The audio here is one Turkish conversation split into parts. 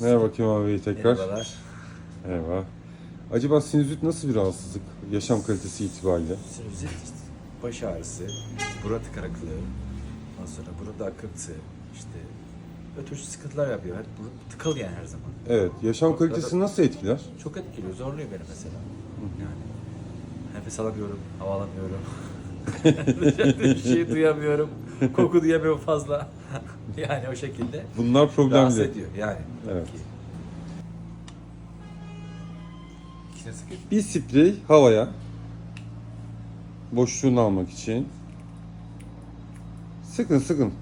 Merhaba Kemal Bey tekrar. Merhabalar. Merhaba. Acaba sinüzit nasıl bir rahatsızlık? Yaşam kalitesi itibariyle. Sinüzit, baş ağrısı, bura tıkanıklığı, ondan sonra burada akıntı, işte ötürü sıkıntılar yapıyor. Hep bu tıkalı yani her zaman. Evet. Yaşam kalitesini nasıl etkiler? Çok etkiliyor, zorluyor beni mesela. Yani nefes alamıyorum, hava alamıyorum. Bir şey duyamıyorum. Koku duyamıyorum fazla. yani o şekilde Bunlar rahatsız problemli. ediyor yani. Evet. Ki- sıkıyor. Bir sprey havaya boşluğunu almak için. Sıkın sıkın.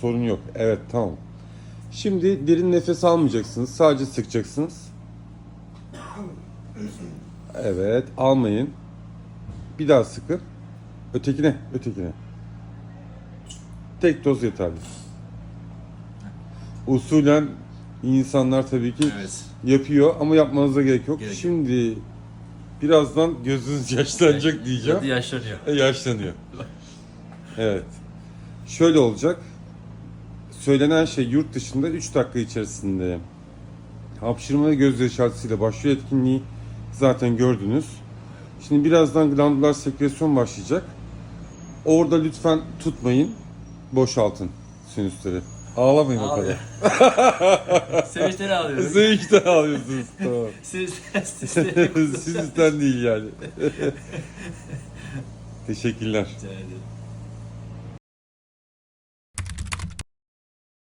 Sorun yok. Evet tamam. Şimdi derin nefes almayacaksınız. Sadece sıkacaksınız. Evet almayın. Bir daha sıkın. Ötekine, ötekine. Tek doz yeterli. Usulen insanlar tabii ki Evet. yapıyor ama yapmanıza gerek yok. Gerek yok. Şimdi birazdan gözünüz yaşlanacak diyeceğim. Yaşlanıyor. E, Yaşlanıyor. Evet. Şöyle olacak. Söylenen şey yurt dışında 3 dakika içerisinde hapşırma ve göz yaşartısıyla başlıyor etkinliği. Zaten gördünüz. Şimdi birazdan glandular sekresyon başlayacak. Orada lütfen tutmayın. Boşaltın sinüsleri. Ağlamayın o kadar. Sevinçten ağlıyorum. Zevkten ağlıyorsunuz. Tamam. Siz, siz, Sinüsten değil yani. Teşekkürler. Rica ederim.